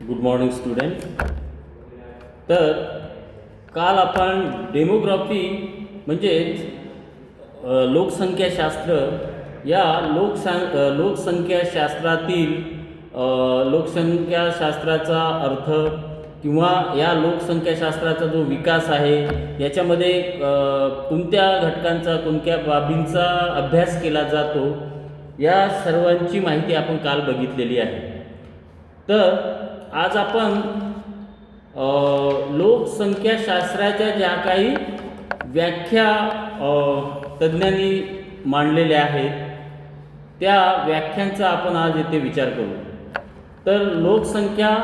Good morning student तर काल आपण डेमोग्राफी म्हणजेच लोकसंख्याशास्त्र या लोकसं लोकसंख्याशास्त्रातील लोकसंख्याशास्त्राचा अर्थ किंवा या लोकसंख्याशास्त्राचा जो विकास आहे याच्यामध्ये कोणत्या घटकांचा कोणत्या बाबींचा अभ्यास केला जातो या सर्वांची माहिती आपण काल बघितलेली आहे. तर आज आपण लोकसंख्याशास्त्राच्या ज्या काही व्याख्या तज्ज्ञांनी मांडलेल्या आहेत त्या व्याख्यांचा आपण आज येथे विचार करू. तर लोकसंख्या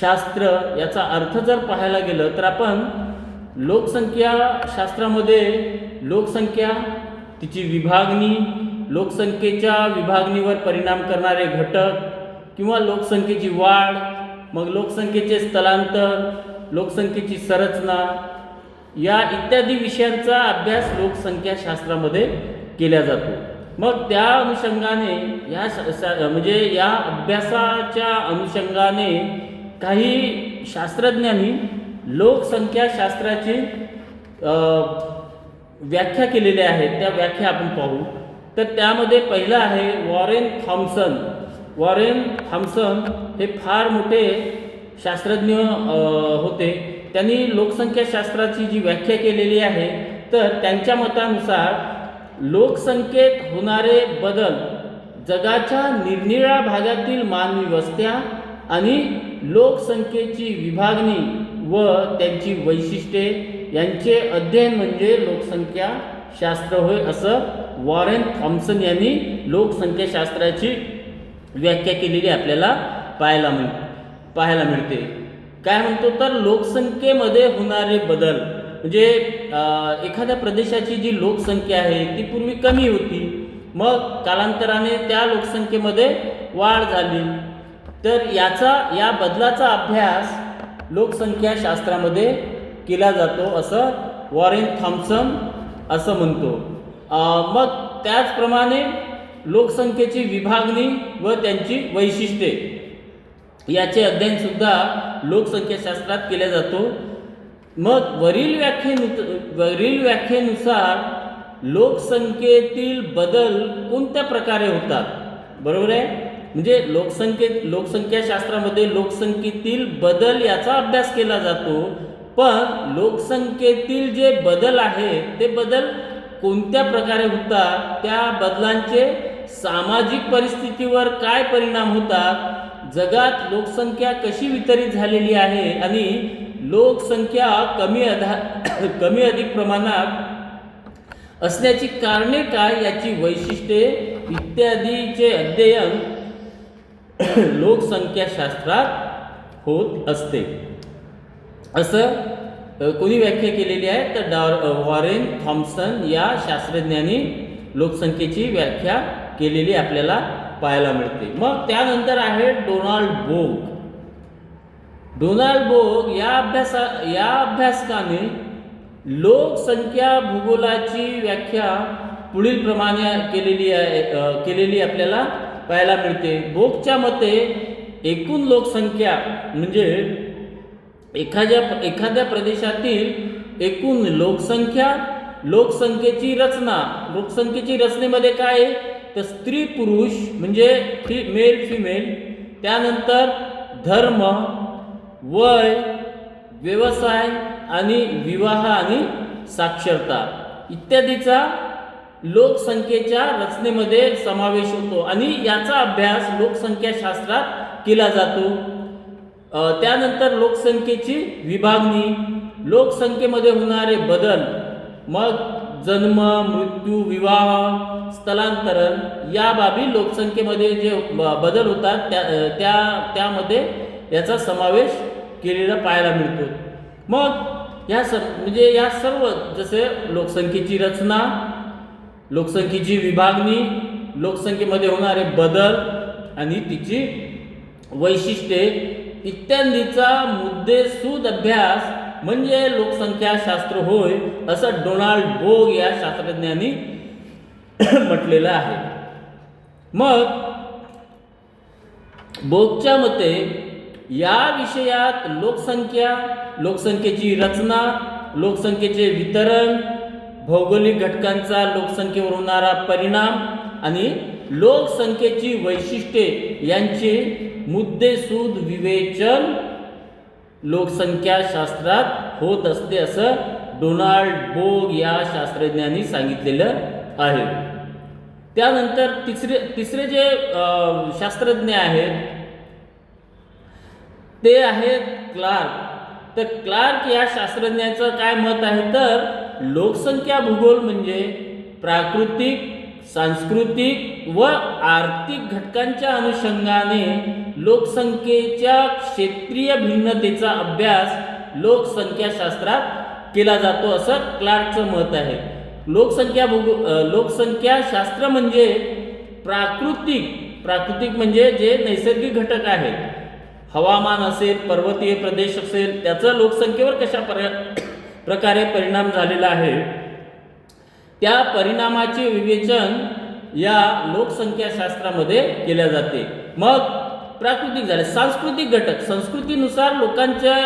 शास्त्र याचा अर्थ जर पाहायला गेलं तर आपण लोकसंख्या शास्त्रामध्ये लोकसंख्या तिची विभागणी लोकसंख्येच्या विभागणीवर परिणाम करणारे घटक किंवा लोकसंख्येची वाढ मग लोकसंख्येचे स्थलांतर लोकसंख्येची संरचना या इत्यादी विषयांचा अभ्यास लोकसंख्याशास्त्रामध्ये केला जातो. मग त्या अनुषंगाने या म्हणजे या अभ्यासाच्या अनुषंगाने काही शास्त्रज्ञांनी लोकसंख्याशास्त्राची व्याख्या केलेल्या आहेत त्या व्याख्या आपण पाहू. तर त्यामध्ये पहिलं आहे वॉरेन थॉम्सन वॉरेन थॉम्सन हे फार मोठे शास्त्रज्ञ होते. त्यांनी लोकसंख्याशास्त्राची जी व्याख्या केलेली आहे तर त्यांच्या मतानुसार लोकसंख्येत होणारे बदल जगाच्या निरनिळ्या भागातील मानवी वस्त्या आणि लोकसंख्येची विभागणी व त्यांची वैशिष्ट्ये यांचे अध्ययन म्हणजे लोकसंख्या शास्त्र होय असं वॉरेन थॉम्सन यांनी लोकसंख्याशास्त्राची व्याख्या केलेली आपल्याला पाहायला मिळ पाहायला मिळते. काय म्हणतो तर लोकसंख्येमध्ये होणारे बदल म्हणजे एखाद्या प्रदेशाची जी लोकसंख्या आहे ती पूर्वी कमी होती. मग कालांतराने त्या लोकसंख्येमध्ये वाढ झाली. तर याचा या बदलाचा अभ्यास लोकसंख्याशास्त्रामध्ये केला जातो असं वॉरेन थॉम्सन असं म्हणतो. मग त्याचप्रमाणे लोकसंख्येची विभागणी व त्यांची वैशिष्ट्ये. याचे अध्ययन सुद्धा लोकसंख्याशास्त्रात केला जातो. मग वरील व्याख्येनु वरील व्याख्येनुसार लोकसंख्येतील बदल कोणत्या प्रकारे होतात? बरोबर आहे? म्हणजे लोकसंख्येत लोकसंख्याशास्त्रामध्ये लोकसंख्येतील बदल याचा अभ्यास केला जातो. पण लोकसंख्येतील जे बदल आहेत ते बदल कोणत्या प्रकारे होतात? त्या बदलांचे सामाजिक परिस्थितीवर काय परिणाम होतात? जगात लोकसंख्या कशी वितरित झालेली आहे आणि लोकसंख्या कमी अधा कमी अधिक प्रमाणात असण्याची कारणे काय याची वैशिष्ट्ये इत्यादीचे अध्ययन लोकसंख्याशास्त्रात होत असते. असं कोणी व्याख्या केलेली आहे? तर डॉ वॉरेन थॉम्सन या शास्त्रज्ञांनी लोकसंख्येची व्याख्या केलेली आपल्याला पाहायला मिळते. मग त्यानंतर आहे डोनाल्ड बोग. डोनाल्ड बोग या अभ्यासा या अभ्यासकाने लोकसंख्या भूगोलाची व्याख्या पुढील प्रमाणे केलेली आहे केलेली आपल्याला पाहायला मिळते. बोगच्या मते एकूण लोकसंख्या म्हणजे एखाद्या एखाद्या प्रदेशातील एकूण लोकसंख्या लोकसंख्येची रचना लोकसंख्येची रचनेमध्ये काय आहे? तर स्त्री पुरुष म्हणजे फि मेल फिमेल त्यानंतर धर्म वय व्यवसाय आणि विवाह आणि साक्षरता इत्यादीचा लोकसंख्येच्या रचनेमध्ये समावेश होतो आणि याचा अभ्यास लोकसंख्याशास्त्रात केला जातो. त्यानंतर लोकसंख्येची विभागणी लोकसंख्येमध्ये होणारे बदल मग जन्म मृत्यू विवाह स्थलांतरण या बाबी लोकसंख्येमध्ये जे ब- बदल होतात त्या त्या त्यामध्ये याचा समावेश केलेला पाहायला मिळतो. मग या सर म्हणजे या सर्व जसे लोकसंख्येची रचना लोकसंख्येची विभागणी लोकसंख्येमध्ये होणारे बदल आणि तिची वैशिष्ट्ये इत्यादीचा मुद्देसूद अभ्यास म्हणजे लोकसंख्याशास्त्र होय असं डोनाल्ड बोग या शास्त्रज्ञांनी म्हटलेलं आहे. मग बोगच्या मते या विषयात लोकसंख्या लोकसंख्येची रचना लोकसंख्येचे वितरण भौगोलिक घटकांचा लोकसंख्येवर होणारा परिणाम आणि लोकसंख्येची वैशिष्ट्ये यांचे मुद्देसूद विवेचन लोकसंख्या शास्त्रात होत असते असं डोनाल्ड बोग या शास्त्रज्ञांनी सांगितलेलं आहे. त्यानंतर तिसरे तिसरे जे शास्त्रज्ञ आहेत ते आहेत क्लार्क. तर क्लार्क या शास्त्रज्ञाचं काय मत आहे? तर लोकसंख्या भूगोल म्हणजे प्राकृतिक सांस्कृतिक व आर्थिक घटकांच्या अनुषंगाने लोकसंख्येच्या क्षेत्रीय भिन्नतेचा अभ्यास लोकसंख्याशास्त्रात केला जातो असं क्लार्कचं मत आहे. लोकसंख्या भूगो लोकसंख्याशास्त्र म्हणजे प्राकृतिक प्राकृतिक म्हणजे जे नैसर्गिक घटक आहेत. हवामान असेल पर्वतीय प्रदेश असेल त्याचा लोकसंख्येवर कशा पर्या- प्रकारे परिणाम झालेला आहे? त्या परिणामाचे विवेचन या लोकसंख्याशास्त्रामध्ये केल्या जाते. मग प्राकृतिक झाले. सांस्कृतिक घटक. संस्कृतीनुसार लोकांच्या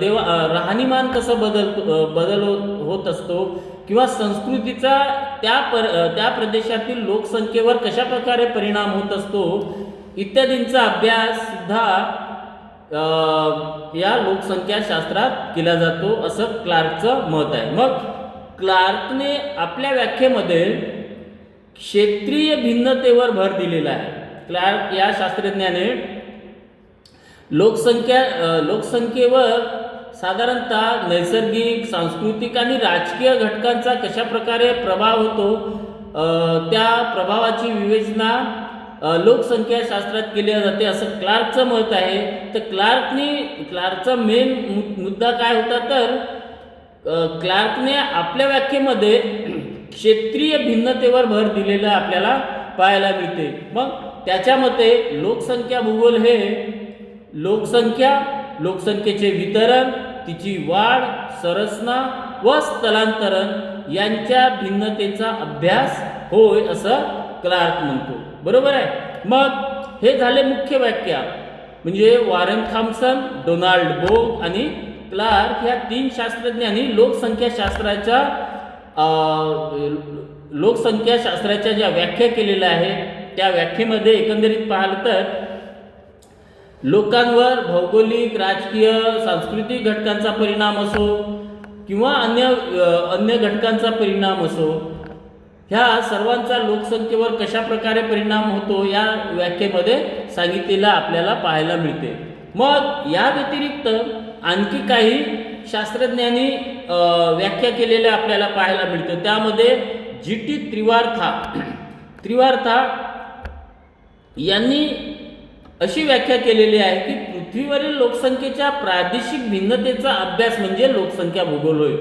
देवा राहणीमान कसं बदल बदल होत- होत असतो किंवा संस्कृतीचा त्या पर त्या प्रदेशातील लोकसंख्येवर कशा प्रकारे परिणाम होत असतो इत्यादींचा अभ्यास सुद्धा या लोकसंख्याशास्त्रात केला जातो असं क्लार्कचं मत आहे. मग क्लार्कने आपल्या व्याख्येमध्ये क्षेत्रीय भिन्नतेवर भर दिलेला आहे. क्लार्क या शास्त्रज्ञाने लोकसंख्या लोकसंख्येवर साधारणतः नैसर्गिक सांस्कृतिक आणि राजकीय घटकांचा कशा प्रकारे प्रभाव होतो त्या प्रभावाची विवेचना लोकसंख्याशास्त्रात लोकसंख्या शास्त्रात केली जाते. असं क्लार्कचं मत आहे. तर क्लार्कने क्लार्कचा मेन मुद्दा काय होता तर क्लार्कने आपल्या व्याख्येमध्ये क्षेत्रीय भिन्नतेवर भर दिलेला आपल्याला पाहायला मिळते. मग त्याच्या मते लोकसंख्या भूगोल हे लोकसंख्या लोकसंख्येचे वितरण तिची वाढ संरचना व स्थलांतरण यांच्या भिन्नतेचा अभ्यास होय असं क्लार्क म्हणतो. बरोबर आहे? मग हे झाले मुख्य व्याख्या. म्हणजे वॉरेन थॉम्सन डोनाल्ड बोग आणि क्लार्क ह्या तीन शास्त्रज्ञांनी लोकसंख्याशास्त्राच्या लोकसंख्याशास्त्राच्या ज्या व्याख्या केलेल्या आहेत त्या व्याख्येमध्ये एकंदरीत पाहिलं तर लोकांवर भौगोलिक राजकीय सांस्कृतिक घटकांचा परिणाम असो किंवा अन्य अन्य घटकांचा परिणाम असो ह्या सर्वांचा लोकसंख्येवर कशा प्रकारे परिणाम होतो या व्याख्येमध्ये सांगितलेलं आपल्याला पाहायला मिळते. मग या व्यतिरिक्त आणखी काही शास्त्रज्ञांनी व्याख्या केलेल्या आपल्याला पाहायला मिळतं. त्यामध्ये जी टी त्रिवार्था त्रिवार्था यांनी अशी व्याख्या केलेली आहे की पृथ्वीवरील लोकसंख्येच्या प्रादेशिक भिन्नतेचा अभ्यास म्हणजे लोकसंख्या भूगोल होय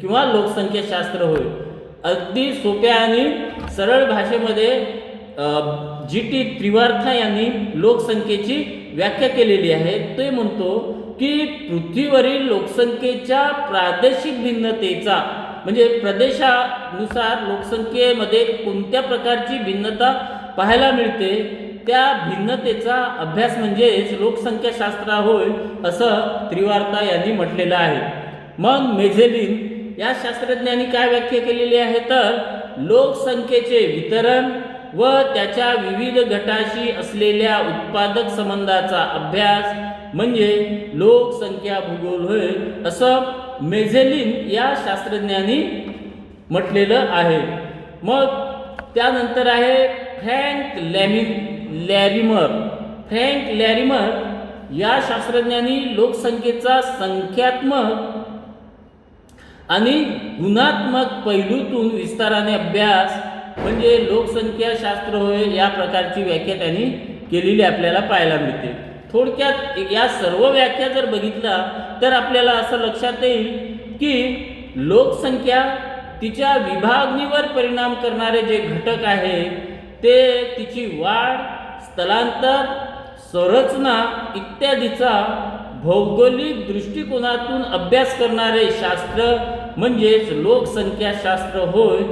किंवा लोकसंख्याशास्त्र होय. अगदी सोप्या आणि सरळ भाषेमध्ये जी टी त्रिवार्था यांनी लोकसंख्येची व्याख्या केलेली आहे. ते म्हणतो की पृथ्वीवरील लोकसंख्येच्या प्रादेशिक भिन्नतेचा म्हणजे प्रदेशानुसार लोकसंख्येमध्ये कोणत्या प्रकारची भिन्नता पाहायला मिळते त्या भिन्नतेचा अभ्यास म्हणजेच लोकसंख्याशास्त्र होय असं त्रिवार्ता यांनी म्हटलेलं आहे. मग मेझेलिन या शास्त्रज्ञांनी काय व्याख्या केलेली आहे? तर लोकसंख्येचे वितरण व त्याच्या विविध गटाशी असलेल्या उत्पादक संबंधाचा अभ्यास म्हणजे लोकसंख्या भूगोल होय असं मेझेलिन या शास्त्रज्ञांनी म्हटलेलं आहे. मग त्यानंतर आहे फ्रँक लॅमि लॅरिमर. फ्रँक लॅरिमर या शास्त्रज्ञांनी लोकसंख्येचा संख्यात्मक आणि गुणात्मक पैलूतून विस्ताराने अभ्यास म्हणजे लोकसंख्या शास्त्र होय या प्रकारची व्याख्या त्यांनी केलेली आपल्याला पाहायला मिळते. थोडक्यात या सर्व व्याख्या जर बघितल्या तर आपल्याला असं लक्षात येईल की लोकसंख्या तिच्या विभागणीवर परिणाम करणारे जे घटक आहे ते तिची वाढ स्थलांतर संरचना इत्यादीचा भौगोलिक दृष्टिकोनातून अभ्यास करणारे शास्त्र म्हणजेच लोकसंख्याशास्त्र होय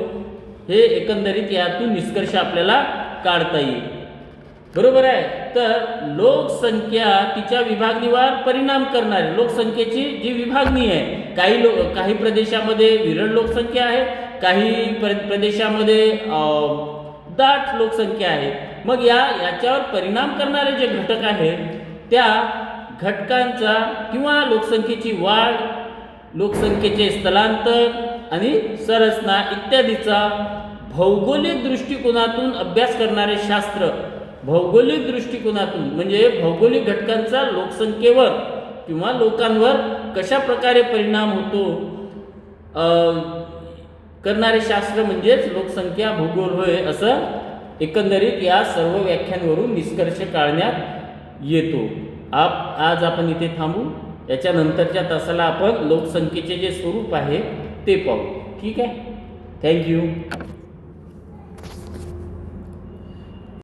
हे एकंदरीत यातून निष्कर्ष आपल्याला काढता येईल. बरोबर आहे? तर लोकसंख्या तिच्या विभागणीवर परिणाम करणारे लोकसंख्येची जी विभागणी आहे काही लोक काही प्रदेशामध्ये विरळ लोकसंख्या आहे काही प्र- प्रदेशामध्ये दाट लोकसंख्या आहे. मग या याच्यावर परिणाम करणारे जे घटक आहेत त्या घटकांचा किंवा लोकसंख्येची वाढ लोकसंख्येचे स्थलांतर आणि संरचना इत्यादीचा भौगोलिक दृष्टिकोनातून अभ्यास करणारे शास्त्र भौगोलिक दृष्टिकोनातून म्हणजे भौगोलिक घटकांचा लोकसंख्येवर किंवा लोकांवर कशा प्रकारे परिणाम होतो करणारे शास्त्र म्हणजेच लोकसंख्या भूगोल होय असं एकंदरीत या सर्व व्याख्यांवरून निष्कर्ष काढण्यात येतो. आप आज आपण इथे थांबू. याच्यानंतरच्या तासाला आपण लोकसंख्येचे जे स्वरूप आहे ते पाहू. ठीक आहे? थँक्यू